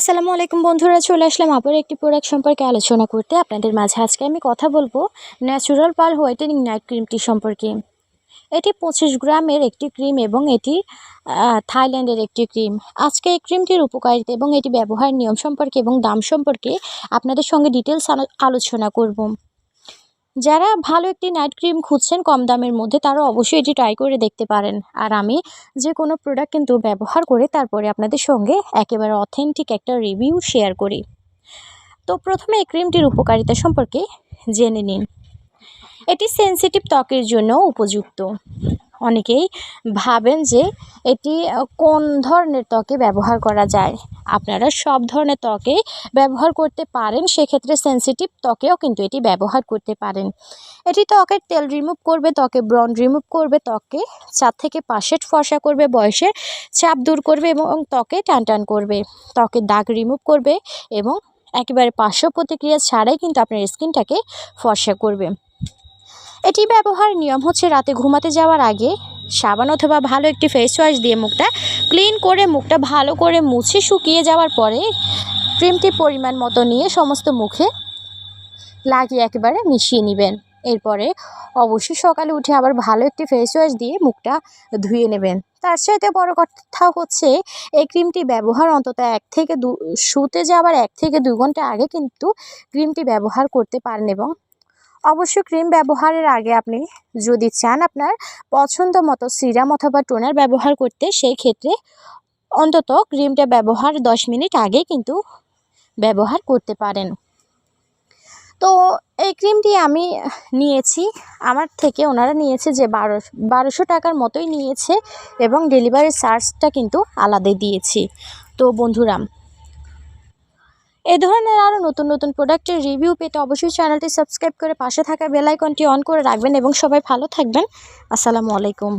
আসসালামু আলাইকুম বন্ধুরা, চলে আসলাম আবার একটি প্রোডাক্ট সম্পর্কে আলোচনা করতে। আপনাদের মাঝে আজকে আমি কথা বলব ন্যাচুরাল পাল হোয়াইটেনিং নাইট ক্রিমটি সম্পর্কে। এটি পঁচিশ গ্রামের একটি ক্রিম এবং এটি থাইল্যান্ডের একটি ক্রিম আজকে এই ক্রিমটির উপকারিতা এবং এটি ব্যবহার নিয়ম সম্পর্কে এবং দাম সম্পর্কে আপনাদের সঙ্গে ডিটেলস আলোচনা করব। যারা ভালো একটি নাইট ক্রিম খুঁজছেন কম দামের মধ্যে, তারা অবশ্যই এটি ট্রাই করে দেখতে পারেন। আর আমি যে কোনো প্রোডাক্ট কিন্তু ব্যবহার করে তারপরে আপনাদের সঙ্গে একেবারে অথেন্টিক একটা রিভিউ শেয়ার করি। তো প্রথমে এই ক্রিমটির উপকারিতা সম্পর্কে জেনে নিন। এটি সেন্সিটিভ ত্বকের জন্য উপযুক্ত। অনেকেই ভাবেন যে এটি কোন ধরনের ত্বকে ব্যবহার করা যায়। আপনারা সব ধরনের ত্বকে ব্যবহার করতে পারেন, সেক্ষেত্রে সেনসিটিভ ত্বকেও কিন্তু এটি ব্যবহার করতে পারেন। এটি ত্বকের তেল রিমুভ করবে, ত্বকে ব্রণ রিমুভ করবে, ত্বকে চার থেকে পাশেট ফর্সা করবে, বয়সের চাপ দূর করবে এবং ত্বকে টান টান করবে। ত্বকের দাগ রিমুভ করবে এবং একেবারে পার্শ্ব প্রতিক্রিয়া ছাড়াই কিন্তু আপনার স্কিনটাকে ফর্সা করবে। এটি ব্যবহার নিয়ম হচ্ছে রাতে ঘুমাতে যাওয়ার আগে সাবান অথবা ভালো একটি ফেস ওয়াশ দিয়ে মুখটা ক্লিন করে, মুখটা ভালো করে মুছে শুকিয়ে যাওয়ার পরে ক্রিমটি পরিমাণ মতো নিয়ে সমস্ত মুখে লাগিয়ে একেবারে মিশিয়ে নেবেন। এরপরে অবশ্যই সকালে উঠে আবার ভালো একটি ফেস ওয়াশ দিয়ে মুখটা ধুয়ে নেবেন। তার সাথে বড় কথা হচ্ছে, এই ক্রিমটি ব্যবহার অন্তত এক থেকে দু, শুতে যাওয়ার এক থেকে দু ঘণ্টা আগে কিন্তু ক্রিমটি ব্যবহার করতে পারেন এবং অবশ্য ক্রিম ব্যবহারের আগে আপনি যদি চান আপনার পছন্দ মতো সিরাম অথবা টোনার ব্যবহার করতে, সেই ক্ষেত্রে অন্তত ক্রিমটা ব্যবহার দশ মিনিট আগে কিন্তু ব্যবহার করতে পারেন। তো এই ক্রিমটি আমি নিয়েছি, আমার থেকে ওনারা নিয়েছে যে বারো, বারোশো টাকার মতোই নিয়েছে এবং ডেলিভারি চার্জটা কিন্তু আলাদাই দিয়েছি। তো বন্ধুরা এ ধরনের আরও নতুন নতুন প্রোডাক্টের রিভিউ পেতে অবশ্যই চ্যানেলটি সাবস্ক্রাইব করে পাশে থাকা বেলাইকনটি অন করে রাখবেন এবং সবাই ভালো থাকবেন। আসসালামু আলাইকুম।